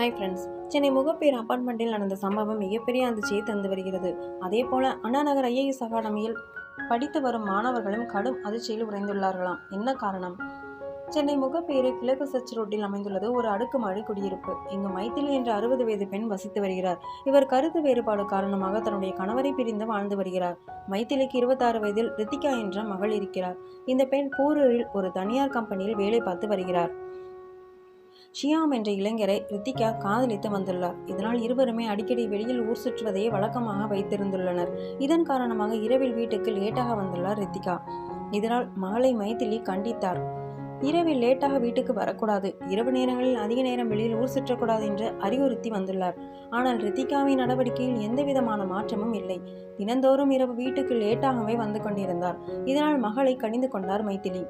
Hi friends Chennai Mogappair அப்பார்ட்மெண்ட்டில் நடந்த சம்பவம் மிகப்பெரிய அதிர்ச்சியை தந்து வருகிறது. அதே போல அண்ணாநகர் ஐஏஎஸ் அகாடமியில் படித்து வரும் மாணவர்களும் கடும் அதிர்ச்சியில் உறைந்துள்ளார்களாம். என்ன காரணம்? சென்னை முகப்பேரு கிழக்கு சர்ச் ரோட்டில் அமைந்துள்ளது ஒரு அடுக்குமாடி குடியிருப்பு. இங்கு மைத்திலி என்ற அறுபது வயது பெண் வசித்து வருகிறார். இவர் கருத்து வேறுபாடு காரணமாக தன்னுடைய கணவரை பிரிந்து வாழ்ந்து வருகிறார். மைத்திலிக்கு இருபத்தாறு வயதில் ரித்திகா என்ற மகள் இருக்கிறார். இந்த பெண் போரூரில் ஒரு தனியார் கம்பெனியில் வேலை பார்த்து வருகிறார். ஷியாம் என்ற இளைஞரை ரித்திகா காதலித்து வந்துள்ளார். இதனால் இருவருமே அடிக்கடி வெளியில் ஊர் சுற்றுவதையே வழக்கமாக வைத்திருந்துள்ளனர். இதன் காரணமாக இரவில் வீட்டுக்கு லேட்டாக வந்துள்ளார் ரித்திகா. இதனால் மகளை மைதிலி கண்டித்தார். இரவில் லேட்டாக வீட்டுக்கு வரக்கூடாது. இரவு நேரங்களில் அதிக நேரம் வெளியில் ஊர் சுற்றக்கூடாது என்று அறிவுறுத்தி வந்துள்ளார். ஆனால் ரித்திகாவின் நடவடிக்கையில் எந்தவிதமான மாற்றமும் இல்லை. தினந்தோறும் இரவு வீட்டுக்கு லேட்டாகவே வந்து கொண்டிருந்தார். இதனால் மகளை கணிந்து கொண்டார் மைத்திலி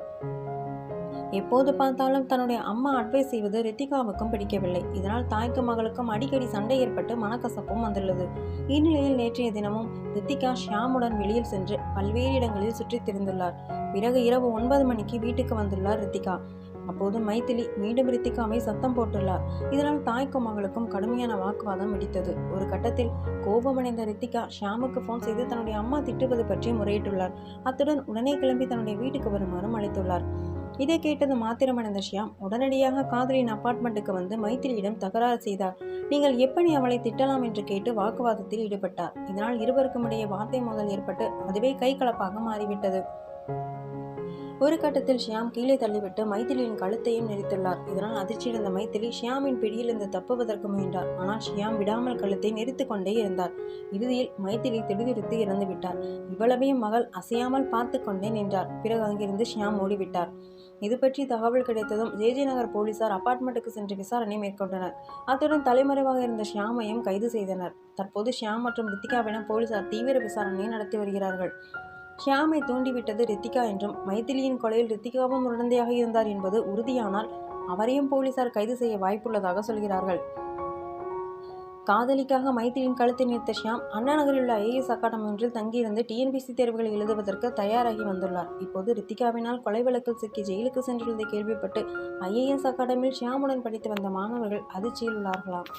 எப்போது பார்த்தாலும் தன்னுடைய அம்மா அட்வைஸ் செய்வது ரித்திகாவுக்கும் பிடிக்கவில்லை. இதனால் தாய்க்கும் மகளுக்கும் அடிக்கடி சண்டை ஏற்பட்டு மனக்கசப்பும் வந்துள்ளது. இந்நிலையில் நேற்றைய தினமும் ரித்திகா ஷியாமுடன் வெளியில் சென்று பல்வேறு இடங்களில் சுற்றித் திரிந்துள்ளார். பிறகு இரவு ஒன்பது மணிக்கு வீட்டுக்கு வந்துள்ளார் ரித்திகா. அப்போது மைத்திலி மீண்டும் ரித்திகாவை சத்தம் போட்டுள்ளார். இதனால் தாய்க்கும் மகளுக்கும் கடுமையான வாக்குவாதம் வெடித்தது. ஒரு கட்டத்தில் கோபமடைந்த ரித்திகா ஷியாமுக்கு ஃபோன் செய்து தன்னுடைய அம்மா திட்டுவது பற்றி முறையிட்டுள்ளார். அத்துடன் உடனே கிளம்பி தன்னுடைய வீட்டுக்கு வருமாறும் அழைத்துள்ளார். இதை கேட்டது மாத்திரமடைந்த ஷியாம் உடனடியாக காதலின் அப்பார்ட்மெண்ட்டுக்கு வந்து மைத்திரியிடம் தகராறு செய்தார். நீங்கள் எப்படி அவளை திட்டலாம் என்று கேட்டு வாக்குவாதத்தில் ஈடுபட்டார். இதனால் இருவருக்கும் இடையே வார்த்தை மோதல் ஏற்பட்டு அதுவே கைகலப்பாக மாறிவிட்டது. ஒரு கட்டத்தில் ஷியாம் கீழே தள்ளிவிட்டு மைதிலியின் கழுத்தையும் நெரித்துள்ளார். இதனால் அதிர்ச்சியடைந்த மைதிலி ஷியாமின் பிடியிலிருந்து தப்புவதற்கு முயன்றார். ஆனால் ஷியாம் விடாமல் கழுத்தை நெரித்து கொண்டே இருந்தார். இறுதியில் மைதிலி திடுதிடுத்து இறந்து விட்டார். இவ்வளவையும் மகள் அசையாமல் பார்த்து கொண்டே நின்றார். பிறகு அங்கிருந்து ஷியாம் ஓடிவிட்டார். இது பற்றி தகவல் கிடைத்ததும் ஜேஜே நகர் போலீசார் அபார்ட்மெண்ட்டுக்கு சென்று விசாரணை மேற்கொண்டனர். அத்துடன் தலைமறைவாக இருந்த ஷியாமையும் கைது செய்தனர். தற்போது ஷியாம் மற்றும் ரித்திகாவிடம் போலீசார் தீவிர விசாரணையை நடத்தி வருகிறார்கள். ஷியாமை தூண்டிவிட்டது ரித்திகா என்றும் மைதிலியின் கொலையில் ரித்திகாவும் உடந்தையாக இருந்தார் என்பது உறுதியானால் அவரையும் போலீசார் கைது செய்ய வாய்ப்புள்ளதாக சொல்கிறார்கள். காதலிக்காக மைத்திரியின் கழுத்தை நிறுத்த ஷியாம் அண்ணா நகரில் உள்ள ஐஏஎஸ் அகாடமி ஒன்றில் தங்கியிருந்து டிஎன்பிசி தேர்வுகளை எழுதுவதற்கு தயாராகி வந்துள்ளார். இப்போது ரித்திகாவினால் கொலை வழக்கில் சிக்கி ஜெயிலுக்கு சென்றுள்ளதை கேள்விப்பட்டு ஐஏஎஸ் அகாடமியில் ஷியாமுடன் படித்து வந்த மாணவர்கள் அதிர்ச்சியில் உள்ளார்களாம்.